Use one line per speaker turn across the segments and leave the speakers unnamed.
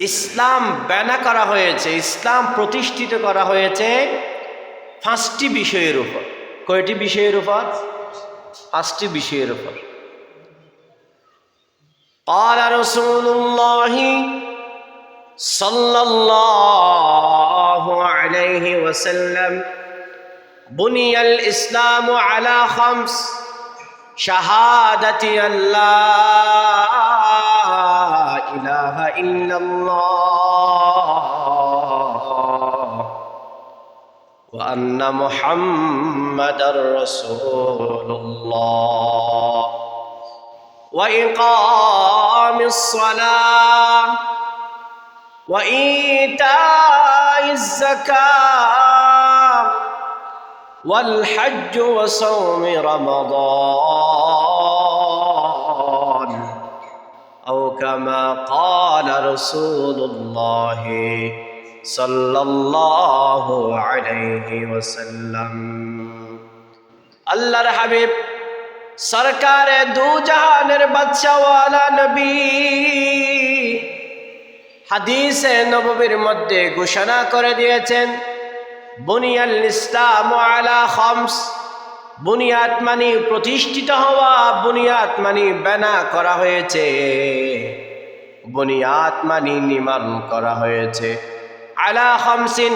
ইসলাম ব্যানা করা হয়েছে ইসলাম প্রতিষ্ঠিত করা হয়েছে পাঁচটি বিষয়ের উপর কয়টি বিষয়ের উপর পাঁচটি বিষয়ের উপর قال رسول الله صلى الله عليه وسلم بني الإسلام على خمس شهادة أن لا إله إلا الله وأن محمد رسول الله. وإقام الصلاة وإيتاء الزكاة والحج وصوم رمضان أو كما قال رسول الله صلى الله عليه وسلم আল্লাহর হাবিব সরকারে দু জাহানের বাদশাওয়ালা নবী হাদিসে নববীর মধ্যে ঘোষণা করে দিয়েছেন বুনিয়াল ইসলাম আলা খমস বুনিয়াদ মানি প্রতিষ্ঠিত হওয়া, বুনিয়াদ মানি বেনা করা হয়েছে। বুনিয়াদ মানি নির্মাণ করা হয়েছে। আলা হমসিন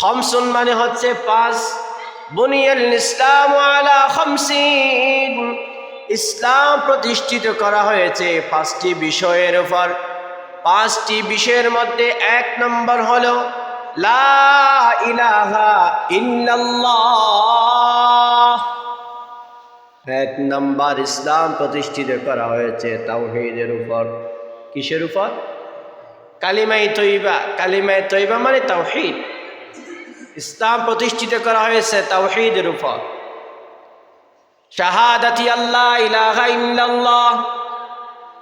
হমসুন মানে হচ্ছে পাঁচ। বুনিয়াল ইসলাম আলা হমসিন ইসলাম প্রতিষ্ঠিত করা হয়েছে পাঁচটি বিষয়ের উপর। পাঁচটি বিষয়ের মধ্যে এক নম্বর হলো, লা ইলাহা ইল্লাল্লাহ। এক নম্বর ইসলাম প্রতিষ্ঠিত করা হয়েছে তাওহীদের উপর। কিসের উপর? কালিমাই তৈবা। কালিমাই তৈবা মানে তাওহীদ। ইসলাম প্রতিষ্ঠিত করা হয়েছে তাওহীদের উপর। শাহাদাতি আল্লাহ ইলাহা ইল্লাল্লাহ।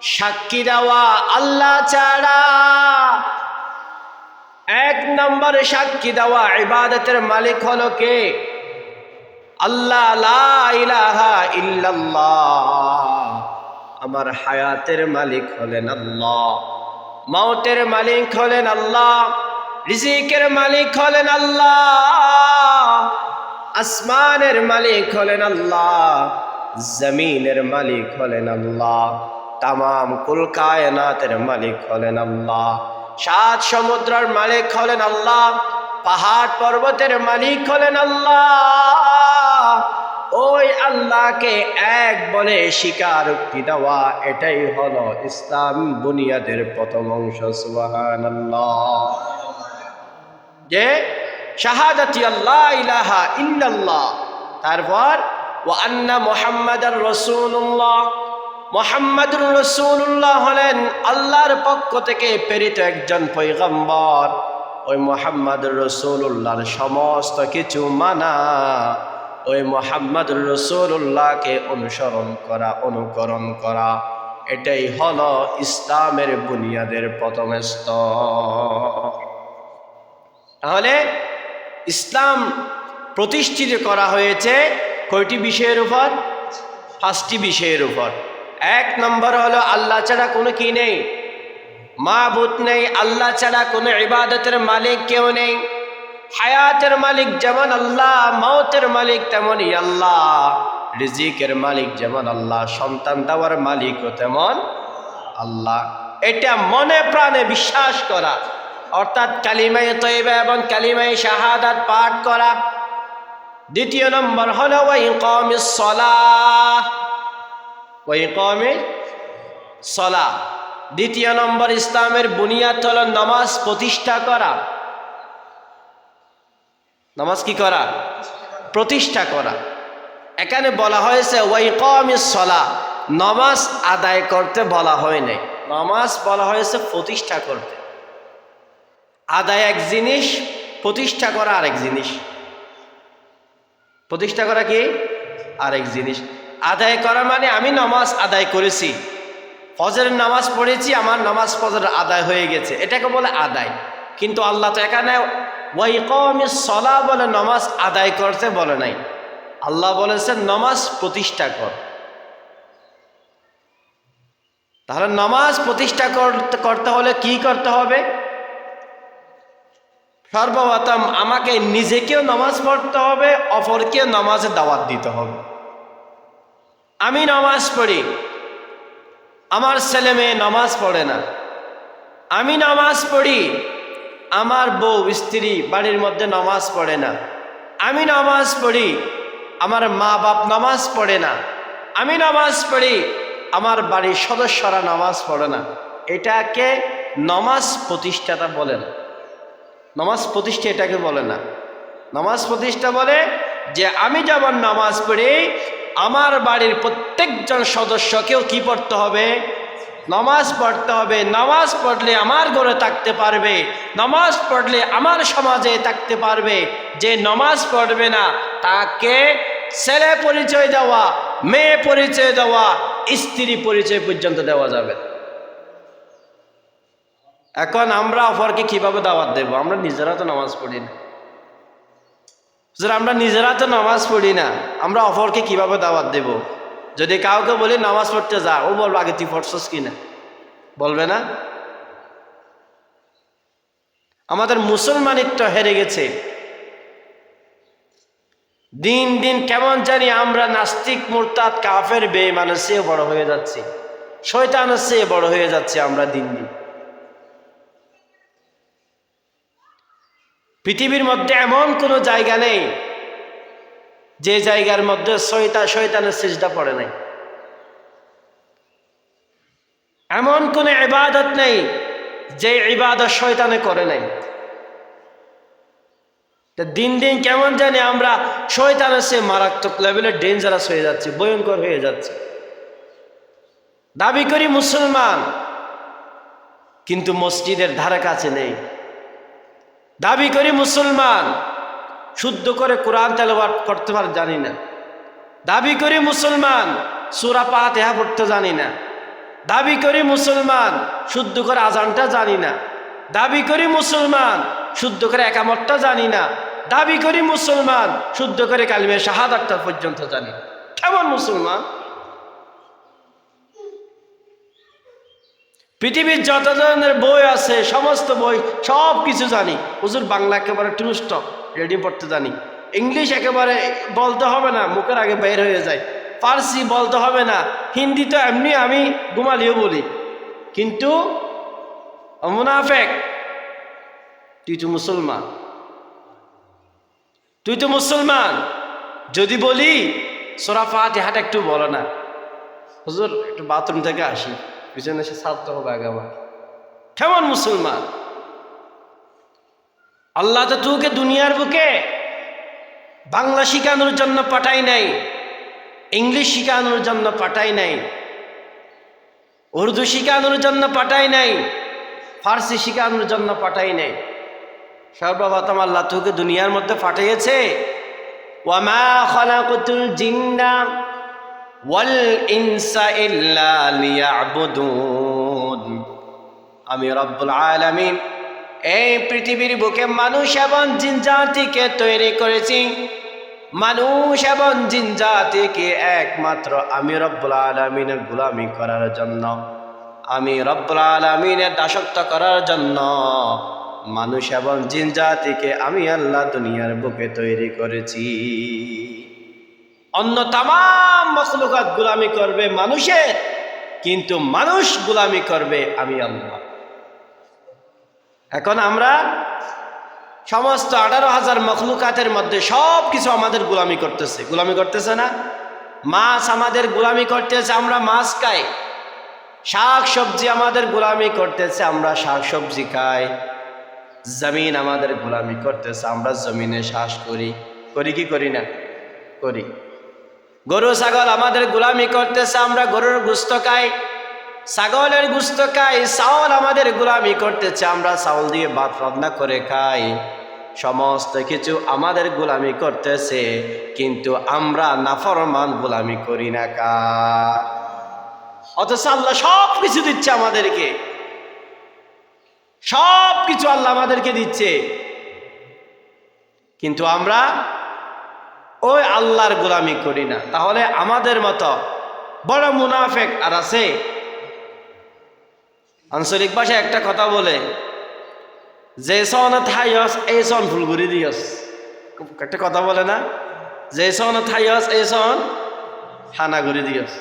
সাক্ষী দেওয়া আল্লাহ ছাড়া। এক নম্বরে সাক্ষী দেওয়া ইবাদতের মালিক হলো কে? আল্লাহ আমার হায়াতের মালিক হলেন আল্লাহ। মাউতের মালিক হলেন আল্লাহ। রিজিকের মালিক হলেন আল্লাহ। আসমানের মালিক হলেন আল্লাহ। জমিনের মালিক হলেন আল্লাহ। তামাম কুল কায়নাতের মালিক হলেন আল্লাহ। সাত সমুদ্রের মালিক হলেন আল্লাহ। পাহাড় পর্বতের মালিক হলেন আল্লাহ। ওই আল্লাহকে এক বলে স্বীকারোক্তি দেওয়া, এটাই হলো ইসলাম বুনিয়াদের প্রথম অংশ সুবাহান যে শাহাদাতি আল্লাহ ইলাহা ইল্লাল্লাহ, তারপর ও আন্না মোহাম্মদ রসুল্লাহ মোহাম্মদুর রসুল্লাহ হলেন আল্লাহর পক্ষ থেকে প্রেরিত একজন পৈগম্বর ওই মোহাম্মদ রসুল্লাহর সমস্ত কিছু মানা। ওই মোহাম্মদ রসুল্লাহকে অনুসরণ করা, অনুকরণ করা, এটাই হল ইসলামের বুনিয়াদের প্রথম স্তর। তাহলে ইসলাম প্রতিষ্ঠিত করা হয়েছে কয়টি বিষয়ের উপর? পাঁচটি বিষয়ের উপর। এক নম্বর হলো আল্লাহ ছাড়া কোনো কি নেই? মাবুত নেই, আল্লাহ ছাড়া কোনো ইবাদতের মালিক কেউ নেই। হায়াতের মালিক যেমন আল্লাহ মাউতের মালিক তেমনই আল্লাহ। রিজিকের মালিক যেমন আল্লাহ, সন্তান দেওয়ার মালিকও তেমন আল্লাহ। এটা মনে প্রাণে বিশ্বাস করা। অর্থাৎ কালিমায় তৈবা এবং কালিমায় শাহাদাত পাঠ করা। দ্বিতীয় নম্বর হলো ওই কমে সলা ওই কমে সলা দ্বিতীয় নম্বর ইসলামের বুনিয়াদ হল, নামাজ প্রতিষ্ঠা করা। নামাজ কি করা? প্রতিষ্ঠা করা। এখানে বলা হয়েছে সলা, নামাজ আদায় করতে বলা হয় নাই। নামাজ বলা হয়েছে প্রতিষ্ঠা করতে। আদায় এক জিনিস, প্রতিষ্ঠা করা আরেক জিনিস। প্রতিষ্ঠা করা কি? আরেক জিনিস। আদায় করা মানে আমি নামাজ আদায় করেছি। ফজরের নামাজ পড়েছি, আমার নামাজ ফজর আদায় হয়ে গেছে। এটাকে বলে আদায়। কিন্তু আল্লাহ তো এখানে ওই কমে সলা বলে নামাজ আদায় করতে বলে নাই। আল্লাহ বলেছেন, নামাজ প্রতিষ্ঠা কর। তাহলে নামাজ প্রতিষ্ঠা করতে করতে হলে কি করতে হবে? সর্বপ্রথম আমাকে নিজেকেও নামাজ পড়তে হবে, অপরকেও নামাজে দাওয়াত দিতে হবে। আমি নামাজ পড়ি, আমার ছেলে মেয়ে নামাজ পড়ে না। আমি নামাজ পড়ি আমার বউ, স্ত্রী বাড়ির মধ্যে নামাজ পড়ে না। আমি নামাজ পড়ি, আমার মা বাপ নামাজ পড়ে না। আমি নামাজ পড়ি, আমার বাড়ির সদস্যরা নামাজ পড়ে না। এটাকে নামাজ প্রতিষ্ঠাতা বলে না। নামাজ প্রতিষ্ঠা এটাকে বলে না। নামাজ প্রতিষ্ঠা বলে যে, আমি যেমন নামাজ পড়ি, আমার বাড়ির প্রত্যেকজন সদস্যকেও কি পড়তে হবে? নামাজ পড়তে হবে। নামাজ পড়লে আমার ঘরে থাকতে পারবে। নামাজ পড়লে আমার সমাজে থাকতে পারবে। যে নামাজ পড়বে না, তাকে ছেলে পরিচয় দেওয়া, মেয়ে পরিচয় দেওয়া, স্ত্রী পরিচয় পর্যন্ত দেওয়া যাবে। এখন আমরা অপরকে কীভাবে দাওয়াত দেব? আমরা নিজেরা তো নামাজ পড়ি না। আমরা নিজেরা তো নামাজ পড়ি না। আমরা অপরকে কীভাবে দাওয়াত দেব? যদি কাউকে বলি নামাজ পড়তে যা, ও বলব, আগে তুই পড়ছস কিনা বলবে না। আমাদের মুসলমানিত্ব হেরে গেছে। দিন দিন কেমন জানি আমরা নাস্তিক, মুরতাদ, কাফের, বেঈমানের চেয়ে বড় হয়ে যাচ্ছি। শয়তানের চেয়ে বড় হয়ে যাচ্ছে আমরা দিন দিন। পৃথিবীর মধ্যে এমন কোনো জায়গা নেই যে জায়গার মধ্যে শয়তা শয়তানের সিজদা পড়ে নাই। এমন কোনো ইবাদত নেই যে ইবাদত শয়তানে করে নাই। দিন দিন কেমন জানি আমরা শয়তানের সে মারাত্মক লেভেলে ডেঞ্জারাস হয়ে যাচ্ছে, ভয়ঙ্কর হয়ে যাচ্ছে। দাবি করি মুসলমান, কিন্তু মসজিদের ধারে কাছে নেই। দাবি করি মুসলমান শুদ্ধ করে কোরআন তেলাওয়াত করতে পার জানি না। দাবি করি মুসলমান সুরা পাতেহা পড়তে জানি না। দাবি করি মুসলমান শুদ্ধ করে আজানটা জানি না। দাবি করি মুসলমান শুদ্ধ করে একামতটা জানি না। দাবি করি মুসলমান শুদ্ধ করে কালিমে শাহাদাতটা পর্যন্ত জানি কেমন মুসলমান? পৃথিবীর যত ধরনের বই আছে, সমস্ত বই সব কিছু জানি। হুজুর বাংলা একেবারে টুষ্ট রেডি পড়তে জানি। ইংলিশ একেবারে বলতে হবে না, মুখের আগে বের হয়ে যায়। ফার্সি বলতে হবে না, হিন্দি তো এমনি আমি ঘুমালিও বলি। কিন্তু মুনাফেক, তুই তো মুসলমান। তুই তো মুসলমান। যদি বলি, সোরা ফাতিহাটা একটু বলো না। হুজুর, একটু বাথরুম থেকে আসি, পিছনে এসে ছাড়তে হবে আগে আমার কেমন মুসলমান? আল্লাহ তো তোকে দুনিয়ার বুকে বাংলা শিখানোর জন্য পাঠাই নাই, ইংলিশ শিখানোর জন্য পাঠাই নাই, উর্দু শিখানোর জন্য পাঠাই নাই, ফার্সি শিখানোর জন্য পাঠাই নাই। সর্বপ্রথম আল্লাহ তোকে দুনিয়ার মধ্যে পাঠিয়েছে আমি রব্বুল আলামিন এই পৃথিবীর বুকে মানুষ এবং জিন জাতিকে তৈরি করেছি। মানুষ এবং জিন জাতিকে একমাত্র আমি রব্বুল আলমিনের গুলামি করার জন্য, আমি রব্বুল আলমিনের দাসত্ব করার জন্য, মানুষ এবং জিন জাতিকে আমি আল্লাহ দুনিয়ার বুকে তৈরি করেছি। অন্য তাম মখলুকাত গুলামি করবে মানুষের, কিন্তু মানুষ গুলামি করবে আমি আল্লাহ। এখন আমরা সমস্ত আঠারো হাজার মখলুকাতের মধ্যে সব কিছু আমাদের গোলামি করতেছে। গোলামি করতেছে না? মাছ আমাদের গোলামি করতেছে, আমরা মাছ খাই। শাক সবজি আমাদের গোলামি করতেছে, আমরা শাক সবজি খাই। জমিন আমাদের গোলামি করতেছে, আমরা জমিনে শ্বাস করি। করি কি করি না? করি। গরু, ছাগল আমাদের গোলামি করতেছে, আমরা গরুর গুস্ত খাই। ছাগলের গুস্ত খাই, চাউল আমাদের গোলামি করতেছে, আমরা চাউল দিয়ে ভাত রান্না করে খাই। সমস্ত কিছু আমাদের গোলামি করতেছে, কিন্তু আমরা নাফরমান গোলামি করি না কা অথচ আল্লাহ সব কিছু দিচ্ছে আমাদেরকে। সব কিছু আল্লাহ আমাদেরকে দিচ্ছে। কিন্তু আমরা ওই আল্লাহর গোলামি করি না। তাহলে আমাদের মতো বড় মুনাফেক আর আছে? আঞ্চলিক ভাষায় একটা কথা বলে, যে সন থাইয়স এই সন ফুলগুড়ি দিয়স। একটা কথা বলে না, যে সন থাইয়স এই সন হানাগুড়ি দিয়স।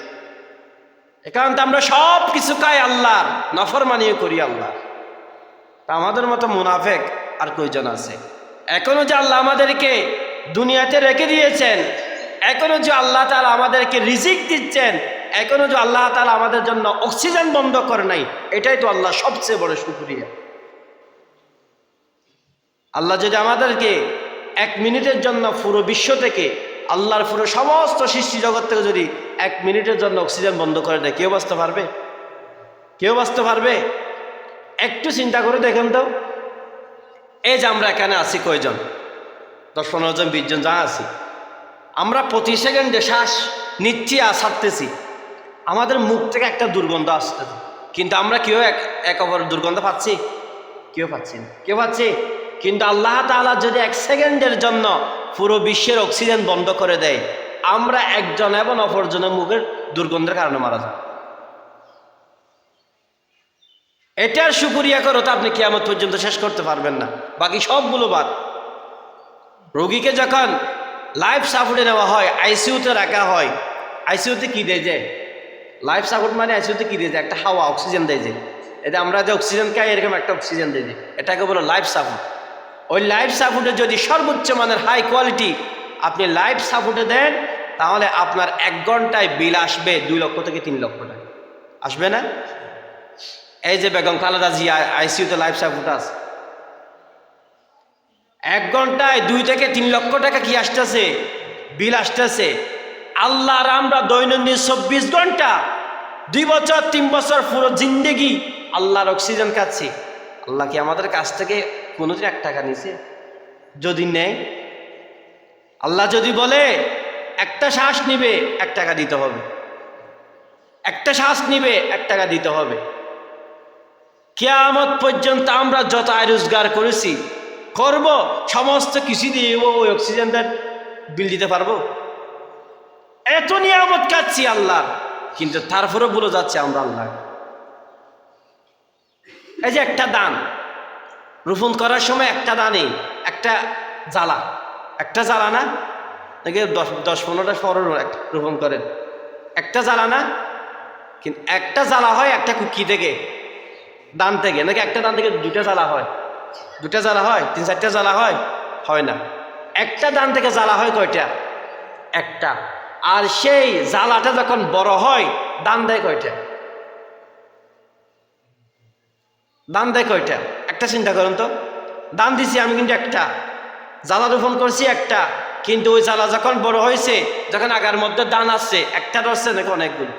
এ কারণ তো আমরা সব কিছু খাই আল্লাহর নফর মানিয়ে করি আল্লাহ তা আমাদের মতো মুনাফেক আর কয়জন আছে? এখনও যে আল্লাহ আমাদেরকে দুনিয়াতে রেখে দিয়েছেন, এখনও যে আল্লাহ তালা আমাদেরকে রিজিক দিচ্ছেন এখনও যে আল্লাহ তালা আমাদের জন্য অক্সিজেন বন্ধ করে নাই, এটাই তো আল্লাহ সবচেয়ে বড় শুক্রিয়া। আল্লাহ যদি আমাদেরকে এক মিনিটের জন্য পুরো বিশ্ব থেকে, আল্লাহর পুরো সমস্ত সৃষ্টি জগৎ থেকে যদি এক মিনিটের জন্য অক্সিজেন বন্ধ করে দেয়, কেউ বাঁচতে পারবে? কেউ বাঁচতে পারবে? একটু চিন্তা করে দেখেন তো। এই যে আমরা এখানে আছি কয়জন? দশ, পনেরো জন, বিশ জন, যা আছি। আমরা প্রতি সেকেন্ডে শ্বাস নিচ্ছি আর ছাড়তেছি। আমাদের মুখ থেকে একটা দুর্গন্ধ আসতেছে কিন্তু আমরা কেউ এক এক অপর দুর্গন্ধ পাচ্ছি? কেউ পাচ্ছি না। কেউ পাচ্ছি? কিন্তু আল্লাহ তালা যদি এক সেকেন্ডের জন্য পুরো বিশ্বের অক্সিজেন বন্ধ করে দেয়, আমরা একজন এবং অপরজনের মুখের দুর্গন্ধের কারণে মারা যাই এটার সুপুরিয়া করো তো আপনি কেয়ামত পর্যন্ত শেষ করতে পারবেন না। বাকি সবগুলো বাদ। রোগীকে যখন লাইফ সাপোর্টে নেওয়া হয় আইসিউতে রাখা হয় আইসিউতে কি দেয় যে লাইফ সাপোর্ট মানে আইসিউতে কি দিয়ে একটা হাওয়া অক্সিজেন দেয় যে। এটা আমরা যে অক্সিজেন খাই, এরকম একটা অক্সিজেন দিয়ে এটাকে বলো লাইফ সাপোর্ট ওই লাইফ সাপোর্টে যদি সর্বোচ্চ মানের হাই কোয়ালিটি আপনি লাইফ সাপোর্টে দেন, তাহলে আপনার এক ঘন্টায় বিল আসবে দুই লক্ষ থেকে তিন লক্ষ টাকা। আসবে না? এই যে বেগম খালেদা জিয়া আইসিউতে লাইফ সাপোর্ট আছে। এক ঘন্টায় দুই থেকে তিন লক্ষ টাকা কি আসতেছে? বিল আসতেছে। আল্লাহর আমরা দৈনন্দিন চব্বিশ ঘণ্টা, দুই বছর, তিন বছর পুরো জিন্দেগি আল্লাহর অক্সিজেন খাচ্ছি। আল্লাহ কি আমাদের কাছ থেকে কোনোদিন এক টাকা নিছে? যদি নেই আল্লাহ যদি বলে, একটা শ্বাস নিবে, এক টাকা দিতে হবে। একটা শ্বাস নিবে, এক টাকা দিতে হবে। কেয়ামত পর্যন্ত আমরা যত আয় রোজগার করেছি, করব, সমস্ত কিছু দিয়ে ওই অক্সিজেনটার বিল দিতে পারব? এত নিয়ামত কাচ্ছি আল্লাহ কিন্তু তারপরে বলে যাচ্ছে আমরা আল্লাহ এই যে একটা দান। রোপণ করার সময় একটা দানে একটা জ্বালা। একটা জ্বালা না? নাকি দশ দশ পনেরোটা ফরন রোপণ করেন। একটা জ্বালা না? কিন্তু একটা জ্বালা হয় একটা কুকি থেকে, দান থেকে। নাকি একটা দান থেকে দুটা জ্বালা হয়? দুটা জ্বালা হয়? তিন, চারটা জ্বালা হয়? হয় না। একটা দান থেকে জ্বালা হয় কয়টা? একটা। আর সেই জ্বালাটা যখন বড় হয় দান দেয় কয়টা? দান দেয় কয়টা? একটা চিন্তা করুন তো। দান দিছি আমি কিন্তু একটা, জ্বালা রোপণ করছি একটা, কিন্তু ওই জ্বালা যখন বড় হয়েছে, যখন আগার মধ্যে দান আসছে, একটা ধরছে নাকি অনেকগুলো?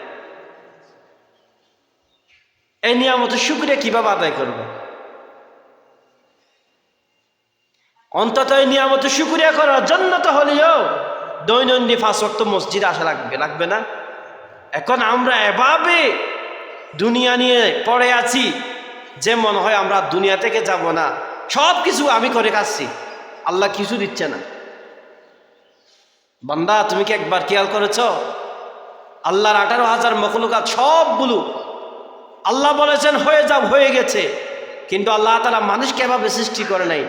এই নিয়ামত শুক্রিয়া কীভাবে আদায় করব? অন্তত এই নিয়ামত শুক্রিয়া করার জন্য তো হলেও দৈনন্দিন ওয়াক্ত মসজিদে আসা লাগবে লাগবে না? এখন আমরা এভাবে দুনিয়া নিয়ে পড়ে আছি, যে মনে হয় আমরা দুনিয়া থেকে যাব না। সব কিছু আমি করে খাচ্ছি, আল্লাহ কিছু দিচ্ছে না। বান্দা, তুমি কি একবার খেয়াল করেছ? আল্লাহর আঠারো হাজার মকলুকাত সবগুলো আল্লাহ বলেছেন, হয়ে যাও, হয়ে গেছে। কিন্তু আল্লাহ তালা মানুষকে এভাবে সৃষ্টি করে নাই।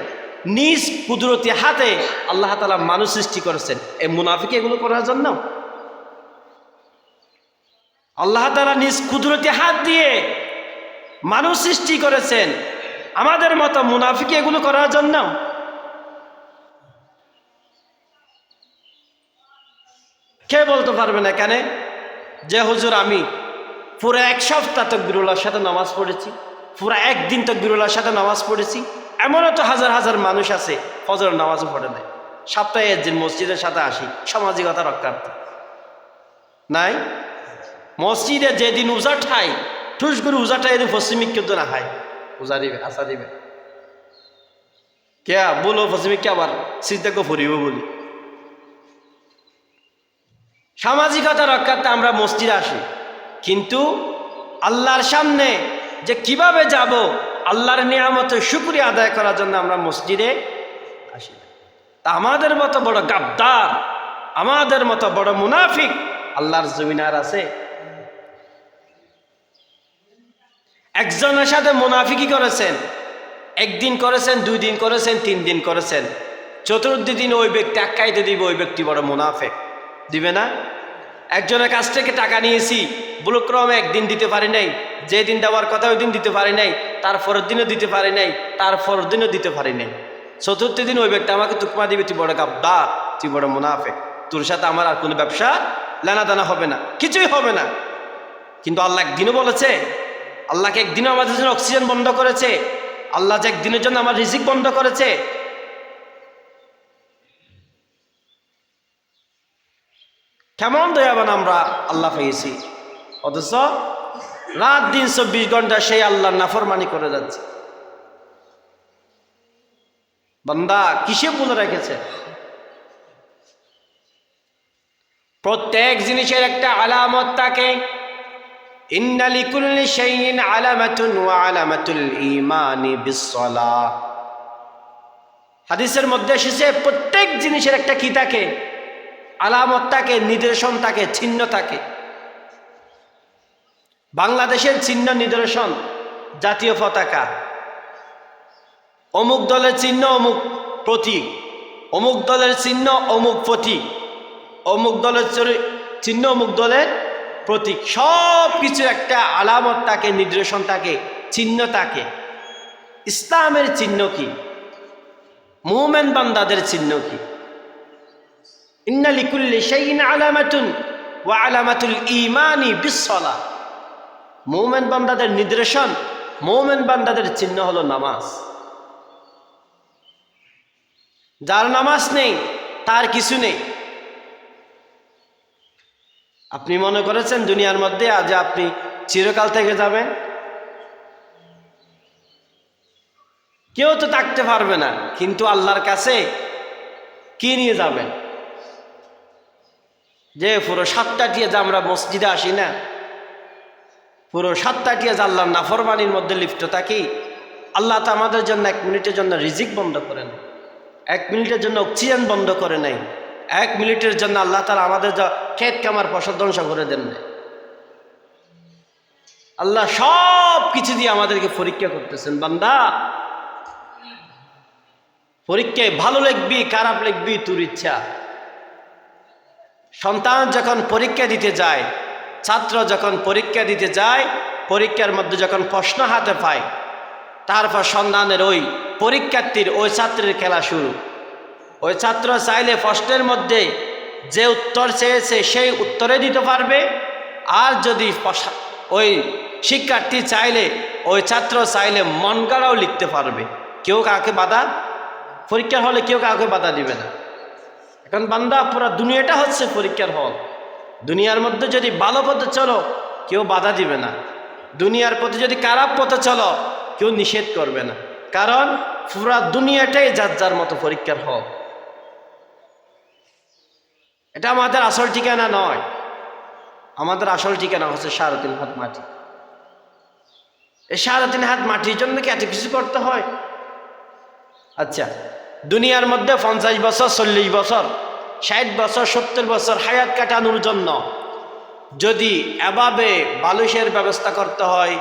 নিজ কুদরতি হাতে আল্লাহ তালা মানুষ সৃষ্টি করেছেন। এই মুনাফিকে এগুলো করার জন্য? আল্লাহ তালা নিজ কুদরতি হাত দিয়ে মানুষ সৃষ্টি করেছেন। আমাদের মতো মুনাফিকে এগুলো করার জন্য? কে বলতে পারবে না কেন যে হুজুর আমি পুরো এক সপ্তাহ তকবিরুল্লাহর সাথে নামাজ পড়েছি, পুরো একদিন তকবিরুল্লাহর সাথে নামাজ পড়েছি এমনও তো হাজার হাজার মানুষ আছে ফজর নামাজও পড়ে দেয় সপ্তাহে একদিন মসজিদের সাথে আসি, সামাজিকতা রক্ষার্থে। নাই? মসজিদে যেদিন উজা ঠাই, ঠুস করে উজাটা এদিন পশ্চিমিক কিন্তু না খায় উজা দিবে আসা দিবে। কে বলো পশ্চিমিককে আবার সিদ্ধাক্য ফুরিব বলি। সামাজিকতা রক্ষার্থে আমরা মসজিদে আসি। কিন্তু আল্লাহর সামনে যে কীভাবে যাব আল্লাহর নিয়ামত শুক্রিয়া আদায় করার জন্য আমরা মসজিদে আসি। তা আমাদের মতো বড় গাদ্দার, আমাদের মতো বড় মুনাফিক আল্লাহর জমিনার আছে? একজনের সাথে মুনাফিকি করেছেন, একদিন করেছেন দুই দিন করেছেন তিন দিন করেছেন। চতুর্থ দিন ওই ব্যক্তি আক্কাইতে দিবে, ওই ব্যক্তি বড় মুনাফেক। দিবে না? একজনের কাছ থেকে টাকা নিয়েছি, ব্লুক্রমে একদিন দিতে পারি নাই যে দিন দেওয়ার কথা ওই দিন দিতে পারি নাই। তার পরের দিনও দিতে পারি নাই তার পরের দিনও দিতে পারি নাই। চতুর্থ দিন ওই ব্যক্তি আমাকে তুকমা দিবে, তুই বড় গাবদার তুই বড় মুনাফে তোর সাথে আমার আর কোনো ব্যবসা লেনাদানা হবে না, কিছুই হবে না। কিন্তু আল্লাহ একদিনও বলেছে, আল্লাহকে একদিনও আমাদের জন্য অক্সিজেন বন্ধ করেছে, আল্লাহ যে একদিনের জন্য আমার রিজিক বন্ধ করেছে। কেমন দয়াবান আমরা আল্লাহ পেয়েছি। অথচ রাত দিন চব্বিশ ঘণ্টা সেই আল্লাহ নাফরমানি করে যাচ্ছে। বান্দা কিসে বলে রেখেছে? প্রত্যেক জিনিসের একটা আলামত থাকে। ইন্নালি কুল্লি শাইইন আলামাতুন ওয়া আলামাতুল ঈমানি হাদিসের মধ্যে এসেছে, প্রত্যেক জিনিসের একটা কি থাকে? আলামত থাকে, নিদর্শন থাকে চিহ্ন থাকে। বাংলাদেশের চিহ্ন নিদর্শন, জাতীয় পতাকা। অমুক দলের চিহ্ন, অমুক প্রতীক। অমুক দলের চিহ্ন, অমুক প্রতীক। অমুক দলের চিহ্ন, অমুক দলের প্রতীক। সব কিছু একটা আলামত থাকে, নিদর্শন থাকে, চিহ্ন থাকে। ইসলামের চিহ্ন কি? মোমেন বান্দাদের চিহ্ন কি? ইন্না লিকুল্লি শাইইন আলামাতুন ওয়া আলামাতুল ঈমানি বিসসালাহ মুমেন বান্দাদের নিদর্শন, মুমেন বান্দাদের চিহ্ন হলো নামাজ। যার নামাজ নেই, তার কিছু নেই। আপনি মনে করেছেন দুনিয়ার মধ্যে আজ আপনি চিরকাল থেকে যাবেন? কেউ তো থাকতে পারবে না, কিন্তু আল্লাহর কাছে কি নিয়ে যাবেন? যে পুরো সাতটা দিয়ে যে আমরা মসজিদে আসি না পুরো সাতটা টিয়ে যে আল্লাহর নাফরমানির মধ্যে লিপ্ত থাকি। আল্লাহ তো আমাদের জন্য এক মিনিটের জন্য রিজিক বন্ধ করে নেয়। এক মিনিটের জন্য অক্সিজেন বন্ধ করে নেয়। এক মিনিটের জন্য আল্লাহ তালা আমাদের যা ক্ষেত কামার ফসল ধ্বংস করে দেন না আল্লাহ সব কিছু দিয়ে আমাদেরকে পরীক্ষা করতেছেন, বান্দা। পরীক্ষায় ভালো লিখবি, খারাপ লিখবি, তোর ইচ্ছা। সন্তান যখন পরীক্ষা দিতে যায় ছাত্র যখন পরীক্ষা দিতে যায়, পরীক্ষার মধ্যে যখন প্রশ্ন হাতে পায় তারপর সন্ধানের ওই পরীক্ষার্থীর, ওই ছাত্রের খেলা শুরু। ওই ছাত্র চাইলে প্রশ্নের মধ্যে যে উত্তর চেয়েছে, সেই উত্তরে দিতে পারবে। আর যদি ওই শিক্ষার্থী চাইলে, ওই ছাত্র চাইলে মন গড়াও লিখতে পারবে। কেউ কাউকে বাধা, পরীক্ষার হলে কেউ কাউকে বাধা দিবে না। এখন বান্দা, পুরো দুনিয়াটা হচ্ছে পরীক্ষার হল। দুনিয়ার মধ্যে যদি ভালো পথে চলো, কেউ বাধা দিবে না। দুনিয়ার পথে যদি খারাপ পথে চলো, কেউ নিষেধ করবে না। কারণ পুরা দুনিয়াটাই যার যার মতো পরীক্ষার হল এটা আমাদের আসল ঠিকানা নয়। আমাদের আসল ঠিকানা হচ্ছে সাড়ে তিন হাত মাটি। এই সাড়ে তিন হাত মাটির জন্য কি এত কিছু করতে হয়? আচ্ছা দুনিয়ার মধ্যে পঞ্চাশ বছর, চল্লিশ বছর ষাট বছর, সত্তর বছর হায়াত কাটানোর জন্য যদি এভাবে বালুশের ব্যবস্থা করতে হয়,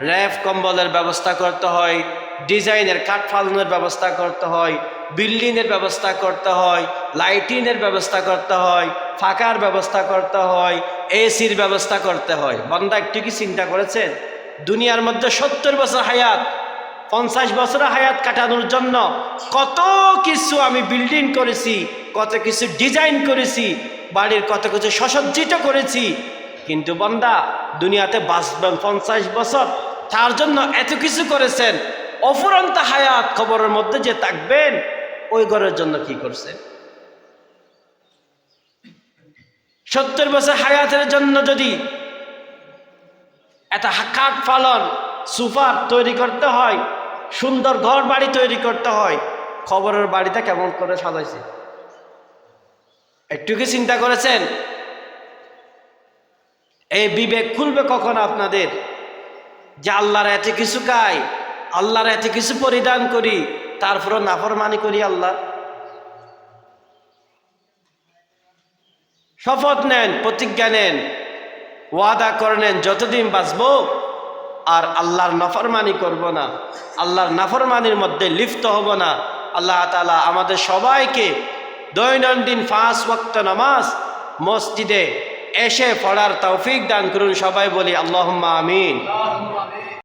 র্যাফ কম্বলের ব্যবস্থা করতে হয়, ডিজাইনের কাঠ ফালানোর ব্যবস্থা করতে হয়, বিল্ডিংয়ের ব্যবস্থা করতে হয়, লাইটিংয়ের ব্যবস্থা করতে হয়, ফাঁকার ব্যবস্থা করতে হয়, এসির ব্যবস্থা করতে হয়। বন্দা একটু কি চিন্তা করেছেন? দুনিয়ার মধ্যে সত্তর বছর হায়াত পঞ্চাশ বছর হায়াত কাটানোর জন্য কত কিছু আমি বিল্ডিং করেছি, কত কিছু ডিজাইন করেছি, বাড়ির কত কিছু সসজ্জিত করেছি। কিন্তু বন্দা, দুনিয়াতে বাঁচবেন পঞ্চাশ বছর, তার জন্য এত কিছু করেছেন। অফুরন্ত হায়াত খবরের মধ্যে যে থাকবেন, ওই ঘরের জন্য কি করছেন? সত্তর বছর হায়াতের জন্য যদি একটা কাঠ পালন, সুপার তৈরি করতে হয় সুন্দর ঘর বাড়ি তৈরি করতে হয়। খবরের বাড়িটা কেমন করে সাজাইছে? একটু কি চিন্তা করেছেন? এই বিবেক খুলবে কখন আপনাদের? যে আল্লাহর এত কিছু গাই আল্লাহর এত কিছু পরিধান করি, তারপরও নাফরমানি করি আল্লাহ? শপথ নেন, প্রতিজ্ঞা নেন, ওয়াদা করে নেন, যতদিন বাঁচবো আর আল্লাহর নাফরমানি করব না। আল্লাহর নাফরমানির মধ্যে লিপ্ত হব না। আল্লাহ তালা আমাদের সবাইকে দৈনন্দিন ফাঁস ওয়াক্ত নামাজ মসজিদে এসে পড়ার তৌফিক দান করুন। সবাই বলি আল্লাহ আমিন।